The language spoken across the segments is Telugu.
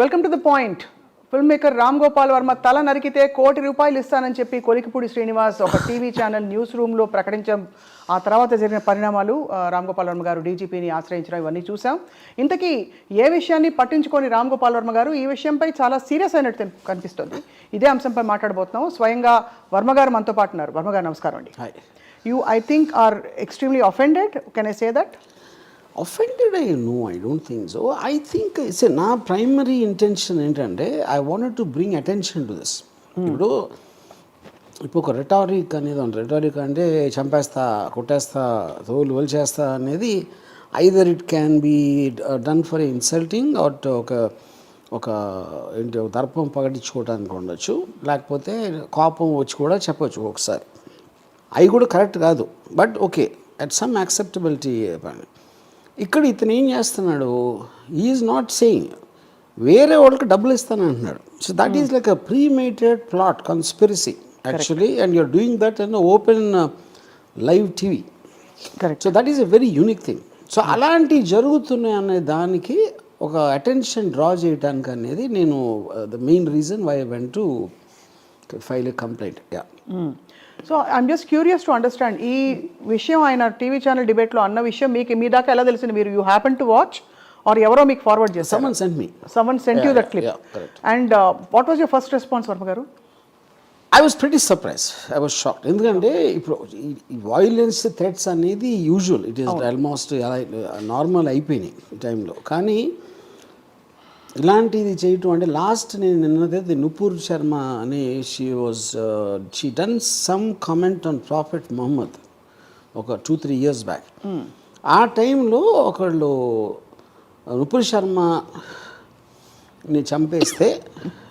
Welcome to the point film maker Ram Gopal Varma తల నరికితే కోటి రూపాయలు ఇస్తానని చెప్పి కొలికిపూడి శ్రీనివాస్ ఒక టీవీ ఛానల్ న్యూస్ రూమ్లో ప్రకటించడం ఆ తర్వాత జరిగిన పరిణామాలు రామ్ గోపాల్ వర్మ గారు డీజీపీని ఆశ్రయించడం ఇవన్నీ చూసాం ఇంతకీ ఏ విషయాన్ని పట్టించుకొని రామ్ గోపాల్ వర్మ గారు ఈ విషయంపై చాలా సీరియస్ అయినట్టు కనిపిస్తుంది. ఇదే అంశంపై మాట్లాడబోతున్నాం. స్వయంగా వర్మ గారు మనతో పాటు ఉన్నారు. వర్మ గారు నమస్కారం అండి. You I think are extremely offended can I say that offended I know I don't think so I think it's నా ప్రైమరీ ఇంటెన్షన్ ఏంటంటే I wanted to bring attention to this ఇప్పుడు ఇప్పుడు ఒక రెటారిక్ అనేది ఉంది. రెటారిక్ అంటే చంపేస్తా కొట్టేస్తా తోలు వలిచేస్తా అనేది either it can be done for insulting or ఒక ఒక ఏంటి ఒక దర్పం పగటించుకోవడానికి ఉండొచ్చు. లేకపోతే కోపం వచ్చి కూడా చెప్పొచ్చు ఒకసారి. అవి కూడా కరెక్ట్ కాదు. But okay at some acceptability ఇక్కడ ఇతను ఏం చేస్తున్నాడు? ఈజ్ నాట్ సేయింగ్ వేరే వాళ్ళకి డబ్బులు ఇస్తాను అంటున్నాడు. So that is like a premeditated plot conspiracy actually and you're doing that and open live TV correct so that is a very unique thing so అలాంటివి జరుగుతున్నాయి అనే దానికి ఒక అటెన్షన్ డ్రా చేయడానికి అనేది నేను the main reason why went to file a complaint yeah so I'm just curious to understand ఈ విషయం ఆయన టీవీ ఛానల్ డిబేట్లో అన్న విషయం మీకు మీ దాకా ఎలా తెలిసింది? మీరు you happen to watch or ఎవరో మీకు ఫార్వర్డ్ చేస్తారు someone sent me someone sent you that clip. And what was your first response Varma garu I was pretty surprise I was shock ఎందుకంటే ఇప్పుడు ఈ వాయిలెన్స్ థ్రెట్స్ అనేది usual it is almost normal అయిపోయినాయి టైంలో కానీ ఇలాంటిది చేయటం అంటే లాస్ట్ నేను నిన్నదైతే నుపూర్ శర్మ అనే she was she done some comment on prophet Mohammad ఒక టూ త్రీ ఇయర్స్ బ్యాక్. ఆ టైంలో ఒకళ్ళు నుపూర్ శర్మ ని చంపేస్తే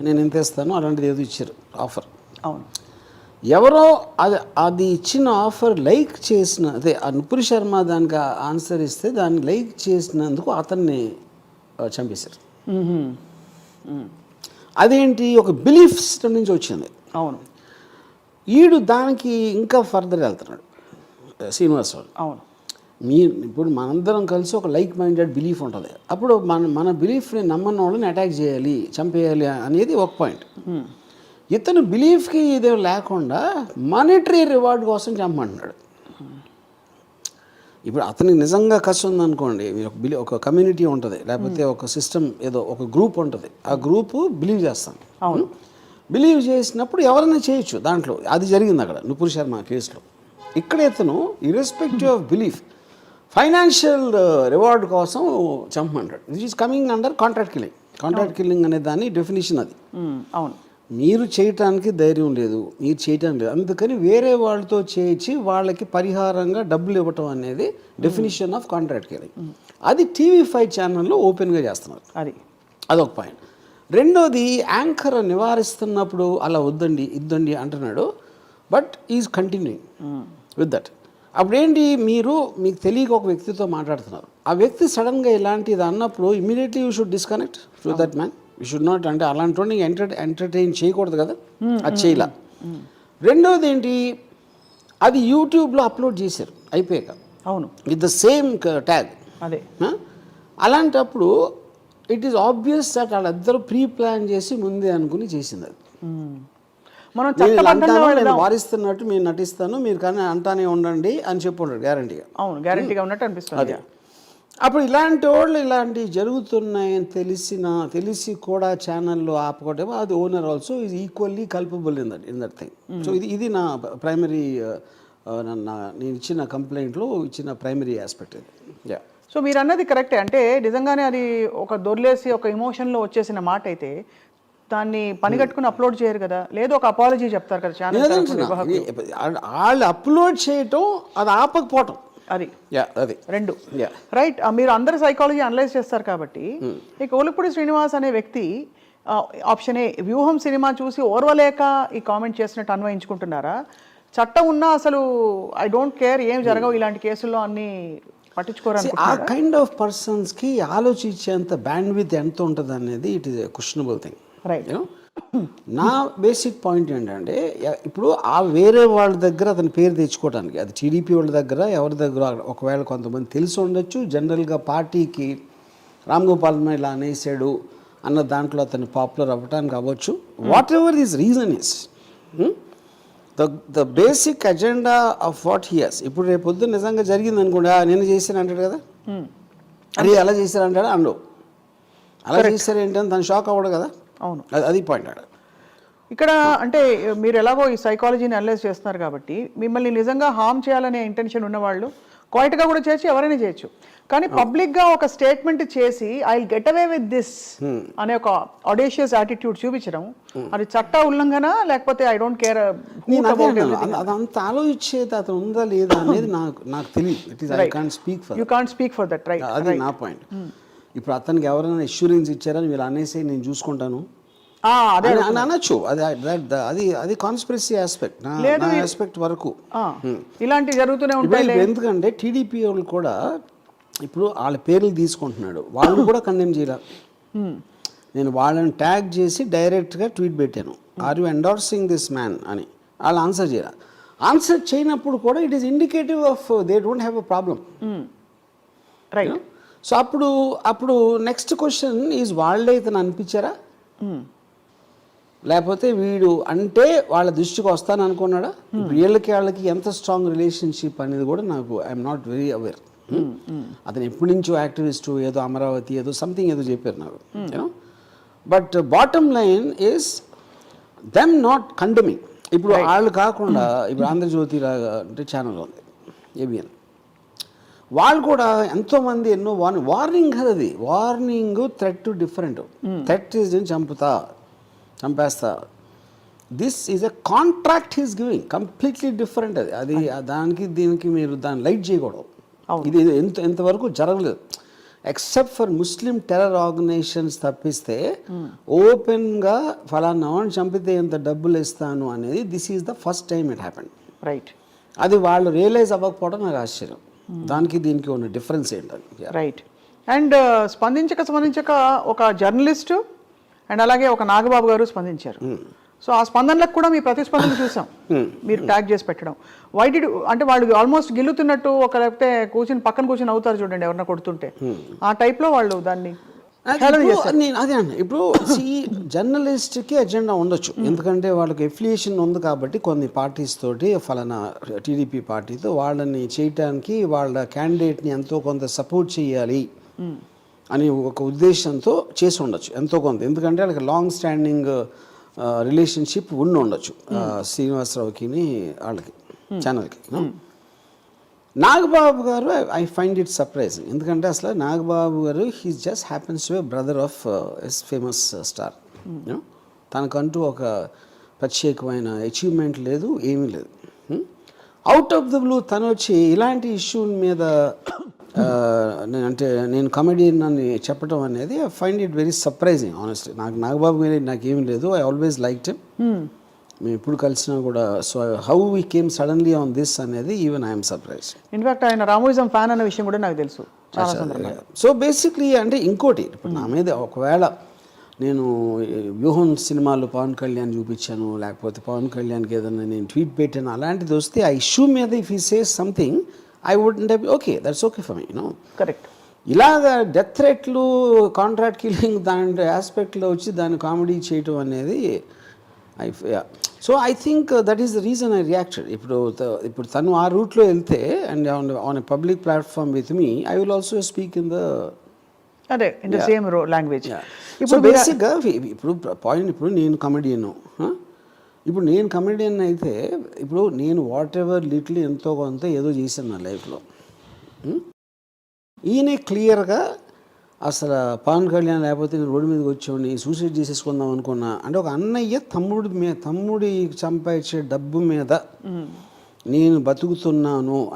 నేను ఎంత ఇస్తాను అలాంటిది ఏదో ఇచ్చారు ఆఫర్. అవును. ఎవరో అది అది ఇచ్చిన ఆఫర్ లైక్ చేసిన అదే ఆ నుపురి శర్మ దానికి ఆన్సర్ ఇస్తే దాన్ని లైక్ చేసినందుకు అతన్ని చంపేశారు. అదేంటి? ఒక బిలీఫ్ సిస్టమ్ నుంచి వచ్చింది. అవును. ఈడు దానికి ఇంకా ఫర్దర్ వెళ్తున్నాడు. శ్రీనివాస్ వాడు అవును. మీ ఇప్పుడు మనందరం కలిసి ఒక లైక్ మైండెడ్ బిలీఫ్ ఉంటుంది. అప్పుడు మన మన బిలీఫ్ని నమ్మని వాళ్ళని అటాక్ చేయాలి చంపేయాలి అనేది ఒక పాయింట్ ఇతను బిలీఫ్కి ఇదే లేకుండా మానిటరీ రివార్డ్ కోసం చంపమంటున్నాడు. ఇప్పుడు అతనికి నిజంగా కష్టం ఉందనుకోండి మీరు ఒక బిలీ ఒక కమ్యూనిటీ ఉంటుంది లేకపోతే ఒక సిస్టమ్ ఏదో ఒక గ్రూప్ ఉంటుంది ఆ గ్రూపు బిలీవ్ చేస్తాం. అవును. బిలీవ్ చేసినప్పుడు ఎవరైనా చేయొచ్చు దాంట్లో. అది జరిగింది అక్కడ నుపూర్ శర్మ కేసులో. ఇక్కడ ఇతను irrespective of belief financial reward కోసం చంపమంటాడు. This is coming under contract killing contract killing అనే దాని డెఫినేషన్ అది. అవును. మీరు చేయటానికి ధైర్యం లేదు మీరు చేయటానికి లేదు. అందుకని వేరే వాళ్ళతో చేయించి వాళ్ళకి పరిహారంగా డబ్బులు ఇవ్వటం అనేది డెఫినేషన్ ఆఫ్ కాంట్రాక్ట్ కిల్లింగ్ అది టీవీ ఫైవ్ ఛానల్లో ఓపెన్గా చేస్తున్నారు. అది. అదొక పాయింట్. రెండోది యాంకర్ నివారిస్తున్నప్పుడు అలా వద్దండి ఇద్దండి అంటున్నాడు but is continuing with that అప్పుడేంటి మీరు మీకు తెలియక ఒక వ్యక్తితో మాట్లాడుతున్నారు. ఆ వ్యక్తి సడన్గా ఇలాంటిది అన్నప్పుడు immediately you should disconnect to that man you should not అంటే అలాంటి వాడిని ఎంటర్ ఎంటర్టైన్ చేయకూడదు కదా? అది చేయలే. రెండోది ఏంటి? అది యూట్యూబ్లో అప్లోడ్ చేశారు అయిపోయాక. అవును. విత్ ద సేమ్ ట్యాగ్ అదే? అలాంటప్పుడు ఇట్ ఈస్ ఆబ్వియస్ దట్ వాళ్ళిద్దరూ ప్రీ ప్లాన్ చేసి ముందే అనుకుని చేసింది అది. మనం నేను వారిస్తున్నట్టు మీరు నటిస్తాను మీరు కానీ అంటానే ఉండండి అని చెప్పి ఉంటాడు గ్యారంటీగా అవును గ్యారంటీగా ఉన్నట్టు అనిపిస్తుంది. అప్పుడు ఇలాంటి వాళ్ళు ఇలాంటివి జరుగుతున్నాయని తెలిసిన తెలిసి కూడా ఛానల్లో ఆపుకోవటం అది owner also is equally culpable in that in that thing. So ఇది ఇది నా ప్రైమరీ నా నేను ఇచ్చిన కంప్లైంట్లో ఇచ్చిన ప్రైమరీ ఆస్పెక్ట్ ఇది. యా సో మీరు అన్నది కరెక్టే. అంటే నిజంగానే అది ఒక దొర్లేసి ఒక ఎమోషన్లో వచ్చేసిన మాట అయితే దాన్ని పని కట్టుకుని అప్లోడ్ చేయరు కదా. లేదు ఒక అపాలజీ చెప్తారు కదా ఛానల్ ఇది వాళ్ళు అప్లోడ్ చేయటం అది ఆపకపోవటం. అది. యా అది. రెండు. యా. రైట్ మీరు అందరు సైకాలజీ అనలైజ్ చేస్తారు కాబట్టి ఈ కోలుపూడి శ్రీనివాస్ అనే వ్యక్తి ఆప్షన్ ఏ వ్యూహం సినిమా చూసి ఓర్వలేక ఈ కామెంట్ చేసినట్టు అన్వయించుకుంటున్నారా? చట్టం ఉన్నా అసలు ఐ డోంట్ కేర్ ఏం జరగవు ఇలాంటి కేసుల్లో అన్ని పట్టించుకోరు ఆ కైండ్ ఆఫ్ పర్సన్స్కి ఆలోచించేంత బ్యాండ్ విత్ ఎంత ఉంటుంది అనేది it a questionable thing right నా బేసిక్ పాయింట్ ఏంటంటే ఇప్పుడు ఆ వేరే వాళ్ళ దగ్గర అతని పేరు తెచ్చుకోవడానికి అది టీడీపీ వాళ్ళ దగ్గర ఎవరి దగ్గర ఒకవేళ కొంతమంది తెలిసి ఉండొచ్చు జనరల్గా పార్టీకి రామ్ గోపాల్ ఇలా అనేసాడు అన్న దాంట్లో అతను పాపులర్ అవ్వటానికి అవ్వచ్చు. Whatever this reason is the the basic agenda of what here's ఇప్పుడు రేపు పొద్దున్న నిజంగా జరిగింది అనుకోండి "ఆ, నేను చేశాను అంటాడు కదా? అరే అలా చేశారు అంటాడు అండవు అలా చేశారు ఏంటని తను షాక్ అవ్వడు కదా? అవును. అది- పాయింట్ ఆడ ఇక్కడ అంటే మీరు ఎలాగో ఈ సైకాలజీని అనలైజ్ చేస్తున్నారు కాబట్టి మిమ్మల్ని నిజంగా హార్మ్ చేయాలనే ఇంటెన్షన్ ఉన్నవాళ్ళు క్వైట్గా కూడా చేయొచ్చు ఎవరైనా చేయొచ్చు. కానీ పబ్లిక్గా ఒక స్టేట్మెంట్ చేసి I get away with this అనే ఒక ఆడేషియస్ యాటిట్యూడ్ చూపించడం అది చట్ట ఉల్లంఘన? లేకపోతే ఐ డోంట్ కేర్ అదంత ఆలోచించేది అతను ఉందా లేదా అనేది నాకు నాకు తెలియదు it is I can't speak for you can't speak for that right అది నా పాయింట్ ఇప్పుడు అతనికి ఎవరైనా ఇన్సూరెన్స్ ఇచ్చారని వీళ్ళు అనేసి నేను చూసుకుంటాను. అదే అని- అని అనొచ్చు. అది అది అది కాన్స్పిరసీ ఆస్పెక్ట్ నా ఆస్పెక్ట్ వరకు. ఇలాంటివి జరుగుతూనే ఉంటాయి ఎందుకంటే టీడీపీ వాళ్ళు కూడా ఇప్పుడు వాళ్ళ పేర్లు తీసుకుంటున్నాడు. వాళ్ళు కూడా కండెమ్ చేయాలి. నేను వాళ్ళని ట్యాగ్ చేసి డైరెక్ట్గా ట్వీట్ పెట్టాను. Are you endorsing this man అని. వాళ్ళు ఆన్సర్ చేయాలి. ఆన్సర్ చేయనప్పుడు కూడా it is indicative of they don't have a problem right so అప్పుడు అప్పుడు నెక్స్ట్ క్వశ్చన్ ఈజ్ వాళ్ళే ఇతను అనిపించారా? లేకపోతే వీడు అంటే వాళ్ళ దృష్టికి వస్తాను అనుకున్నాడా? ఇప్పుడు వీళ్ళకి వాళ్ళకి ఎంత స్ట్రాంగ్ రిలేషన్షిప్ అనేది కూడా నాకు ఐఎమ్ నాట్ వెరీ అవేర్ అతను ఎప్పటి నుంచో యాక్టివిస్టు ఏదో అమరావతి ఏదో సంథింగ్ ఏదో చెప్పారు నాకు. You know but bottom line is them not condemning ఇప్పుడు వాళ్ళు కాకుండా ఇప్పుడు ఆంధ్రజ్యోతి లాగా అంటే ఛానల్ ఉంది ఏబిఎన్ వాళ్ళు కూడా ఎంతోమంది ఎన్నో వార్నింగ్ వార్నింగ్ కదా అది. Warning threat different. Threat is నేను చంపుతా చంపేస్తా. This is a contract is giving. Completely different అది. అది దానికి దీనికి మీరు దాన్ని లైట్ చేయకూడదు. ఇది ఇది ఎంత ఎంతవరకు జరగలేదు. Except for Muslim terror organisations తప్పిస్తే ఓపెన్గా ఫలానా వాడిని చంపితే ఎంత డబ్బులు ఇస్తాను అనేది this is the first time it happened right. అది వాళ్ళు రియలైజ్ అవ్వకపోవడం నాకు ఆశ్చర్యం. దానికి దీనికి ఉన్న డిఫరెన్స్ ఏంటని రైట్ అండ్ స్పందించక స్పందించక ఒక జర్నలిస్టు అండ్ అలాగే ఒక నాగబాబు గారు స్పందించారు. సో ఆ స్పందనలకు కూడా మీ ప్రతిస్పందన చూసాం. మీరు ట్యాగ్ చేసి పెట్టడం. వై అంటే వాళ్ళు ఆల్మోస్ట్ గిల్లుతున్నట్టు ఒక లేకపోతే కూర్చుని పక్కన కూర్చుని అవుతారు చూడండి ఎవరన్నా కొడుతుంటే. ఆ టైప్లో వాళ్ళు దాన్ని నేను అదే ఇప్పుడు ఈ జర్నలిస్ట్కి ఎజెండా ఉండొచ్చు. ఎందుకంటే వాళ్ళకి ఎఫిలియేషన్ ఉంది కాబట్టి కొన్ని పార్టీస్ తోటి ఫలానా టీడీపీ పార్టీతో వాళ్ళని చేయటానికి వాళ్ళ క్యాండిడేట్ని ఎంతో కొంత సపోర్ట్ చేయాలి అని ఒక ఉద్దేశంతో చేసి ఉండొచ్చు. ఎంతో కొంత. ఎందుకంటే వాళ్ళకి లాంగ్ స్టాండింగ్ రిలేషన్షిప్ ఉండి ఉండొచ్చు. ఆ, శ్రీనివాసరావుకి వాళ్ళకి ఛానల్కి నాగబాబు గారు ఐ ఫైండ్ ఇట్ సర్ప్రైజింగ్ ఎందుకంటే అసలు Nagababu garu he just happens to brother of as famous star తనకంటూ ఒక ప్రత్యేకమైన అచీవ్మెంట్ లేదు ఏమీ లేదు. అవుట్ ఆఫ్ ద బ్లూ తను వచ్చి ఇలాంటి ఇష్యూ మీద uh, అంటే నేను కమెడియన్ అని చెప్పడం అనేది I find it very surprising honestly నాకు నాగబాబు మీద నాకేమీ లేదు ఐ ఆల్వేస్ లైక్ హిమ్ మేము ఎప్పుడు కలిసినా కూడా so how we came suddenly on this అనేది even I'm surprise in fact ఆయన రామోయిజం ఫ్యాన్ అన్న విషయం కూడా నాకు తెలుసు. సో బేసిక్లీ అంటే ఇంకోటి ఇప్పుడు నా మీద ఒకవేళ నేను వ్యూహం సినిమాలో పవన్ కళ్యాణ్ చూపించాను లేకపోతే పవన్ కళ్యాణ్కి ఏదైనా నేను ట్వీట్ పెట్టాను అలాంటిది వస్తే ఆ ఇష్యూ మీద ఇఫ్ ఈ say something I would okay that's okay for me no correct ఇలాగ డెత్ రేట్లు కాంట్రాక్ట్ కిల్లింగ్ దాని ఆస్పెక్ట్లో వచ్చి దాన్ని కామెడీ చేయటం అనేది I so I think that is the reason I reacted ఇప్పుడు ఇప్పుడు తను ఆ రూట్లో వెళ్తే and on on a public platform with me I will also speak in the అదే ఇన్ ద సేమ్ లాంగ్వేజ్ ఇప్పుడు బేసిక్గా ఇప్పుడు పాయింట్ ఇప్పుడు నేను కమెడియన్ ఇప్పుడు నేను కమెడియన్ అయితే ఇప్పుడు నేను వాట్ ఎవర్ లిటిల్ ఎంతో కొంత ఏదో చేశాను నా లైఫ్లో ఈయన క్లియర్గా అసలు పవన్ కళ్యాణ్ లేకపోతే నేను రోడ్డు మీదకి వచ్చేవాడిని సూసైడ్ చేసేసుకుందాం అనుకున్నా. అంటే ఒక అన్నయ్య తమ్ముడి మీద తమ్ముడి సంపాదించే డబ్బు మీద నేను బతుకుతున్నాను అని